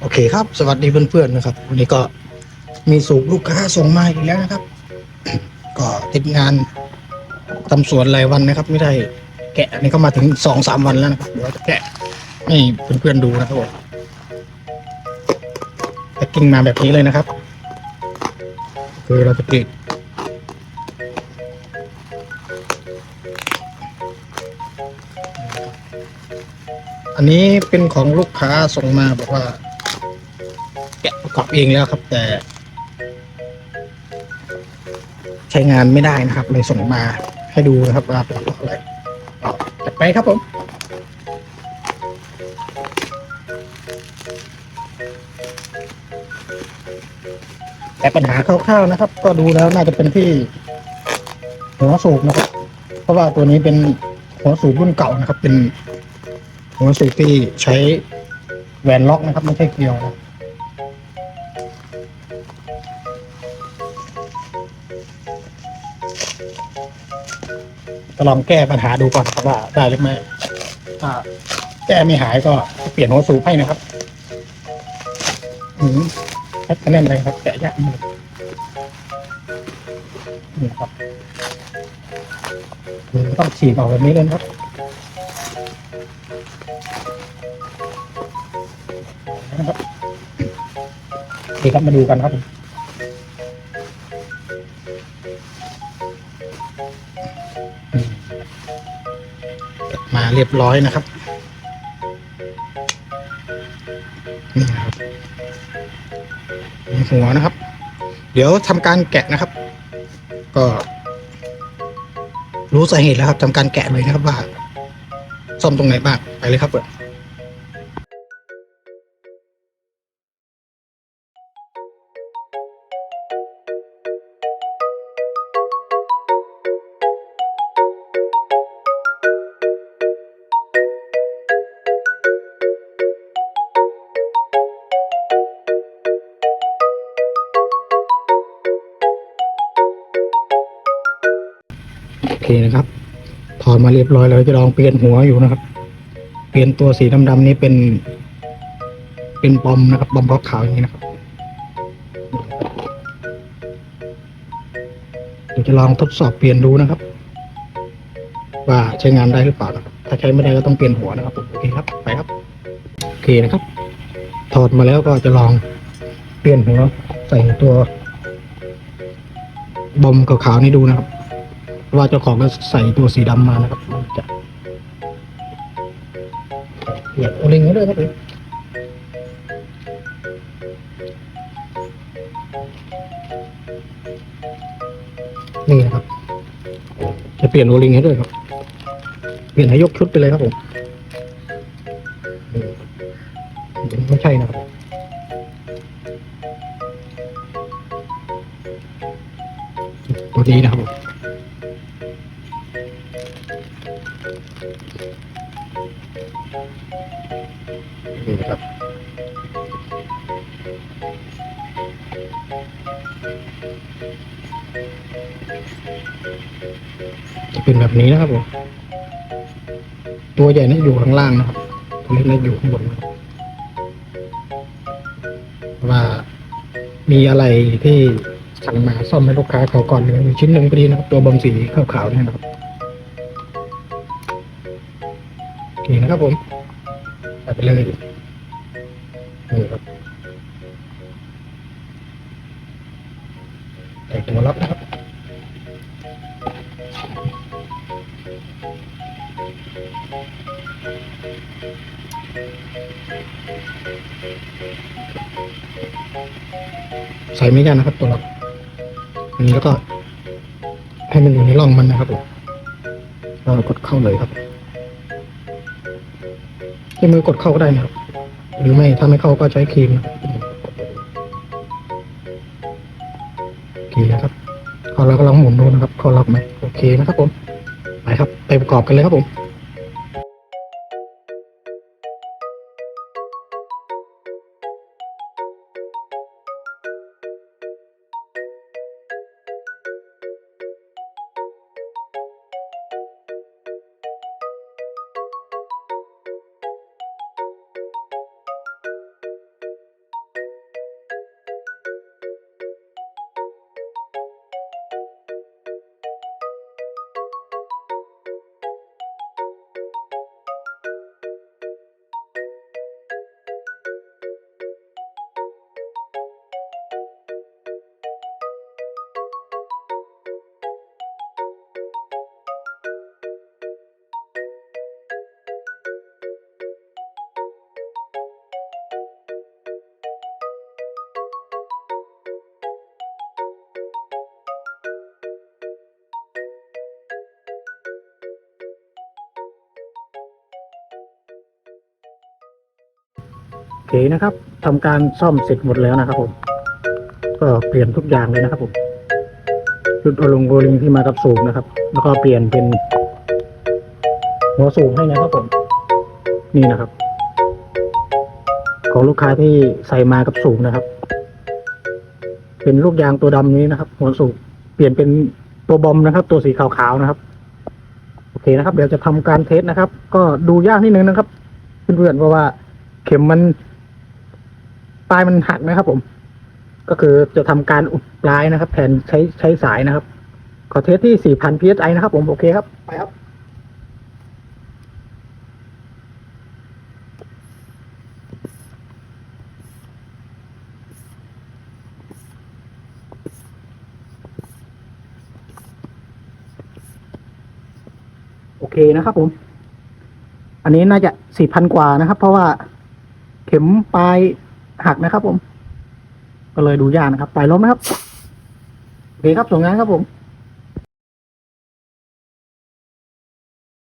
โอเคครับ สวัสดีเพื่อนๆนะครับ วันนี้ก็มีสูบลูกค้าส่งมาอีกแล้วนะครับ ก็ติดงานทำสวนรายวันนะครับ ไม่ได้แกะอันนี้ก็มาถึงสองสามวันแล้วนะครับเดี๋ยวจะแกะให้เพื่อนๆดูนะครับผมแพ็กกิ้งมาแบบนี้เลยนะครับ คือเราจะกรีดอันนี้เป็นของลูกค้าส่งมาบอกว่า ประกอบเองแล้วครับ แต่ ใช้งานไม่ได้นะครับเลยส่งมาให้ดูนะครับว่าเป็นเพราะอะไรเอาจัดไปครับผมแต่ปัญหาคร่าวๆนะครับ ก็ดูแล้วน่าจะเป็นที่ หัวสูบนะครับ เพราะว่าตัวนี้เป็นหัวสูบรุ่นเก่านะครับ เป็นหัวสูบที่ใช้แหวนล็อกนะครับ ไม่ใช่เกลียวนะ็ลองแก้ปัญหาดูก่อนครับว่าได้หรือไม่ถ้าแก้ไม่หายก็เปลี่ยนหัวสูบให้นะครับอืมแค่แน่นเลยครับแกะยากมากนี่ครับต้องฉีกออกแบบนี้เลยครับนะครับโอเคครับมาดูกันครับ เรียบร้อยนะครับนี่นะครับมีหัวนะครับ เดี๋ยวทำการแกะนะครับ ก็ รู้สาเหตุแล้วครับทำการแกะเลยนะครับว่าซ่อมตรงไหนบ้างไปเลยครับเปิด โอเคนะครับ ถอดมาเรียบร้อยแล้วจะลองเปลี่ยนหัวอยู่นะครับ เปลี่ยนตัวสีดำๆนี้เป็น เป็นบอมนะครับบอมบล็อกขาวอย่างนี้นะครับเดี๋ยวจะลองทดสอบเปลี่ยนดูนะครับ ว่าใช้งานได้หรือเปล่านะครับถ้าใช้ไม่ได้ก็ต้องเปลี่ยนหัวนะครับโอเคครับไปครับโอเคนะครับ ถอดมาแล้วก็จะลองเปลี่ยนหัวใส่ตัวบอมขาวๆนี้ดูนะครับ ว่าเจ้าของก็ใส่ตัวสีดำมานะครับจะเปลี่ยนโอลิงให้ด้วยครับผมนี่นะครับ จะเปลี่ยนโอลิงให้ด้วยครับ เปลี่ยนให้ยกชุดไปเลยครับผมไม่ใช่นะครับตัวนี้นะครับ นี่นะครับ จะเป็นแบบนี้นะครับผม ตัวใหญ่นี่อยู่ข้างล่างนะครับ ตัวเล็กนี่อยู่ข้างบนนะครับว่ามีอะไรที่สั่งมาซ่อมให้ลูกค้าเขาก่อนเลยชิ้นหนึ่งพอดีนะครับ ตัวบอมสีขาวๆเนี่ยนะครับโอเคนะครับผม ไปเลยนี่ครับใส่ตัวล็อกนะครับใส่ไม่ยากนะครับตัวล็อกอันนี้แล้วก็ให้มันอยู่ในร่องมันนะครับผมเรากดเข้าเลยครับ ใช้มือกดเข้าก็ได้นะครับ หรือไม่ถ้าไม่เข้าก็ใช้ครีมโอเคนะครับพอเรากำลองหมุนดูนะครับ เข้าล็อกไหมโอเคนะครับผม ไปครับ ไปประกอบกันเลยครับผม เคนะครับทำการซ่อมเสร็จหมดแล้วนะครับ ผม ก็เปลี่ยนทุกอย่างเลยนะครับผมชุดโอลงโอลิงที่มากับสูบนะครับ แล้วก็เปลี่ยนเป็น หัวสูบให้นะครับผม นี่นะครับ ของลูกค้าที่ใส่มากับสูบนะครับ เป็นลูกยางตัวดำนี้นะครับ หัวสูบเปลี่ยนเป็นตัวบอมนะครับ ตัวสีขาวๆนะครับ โอเคนะครับ เดี๋ยวจะทำการเทสนะครับ ก็ดูยากนิดนึงนะครับ เพื่อนๆเพราะว่าเข็มมัน ปลายมันหักนะครับ ผม ก็คือจะทำการอุดปลายนะครับ แทนใช้ใช้สายนะครับ ขอเทสที่ 4,000 psi นะครับ ผมโอเคครับ ไปครับโอเคนะครับผม อันนี้น่าจะสี่พันกว่านะครับ เพราะว่าเข็มปลาย หักนะครับผม ก็เลยดูยากนะครับปลายล้มนะครับโอเคครับส่งงานครับผม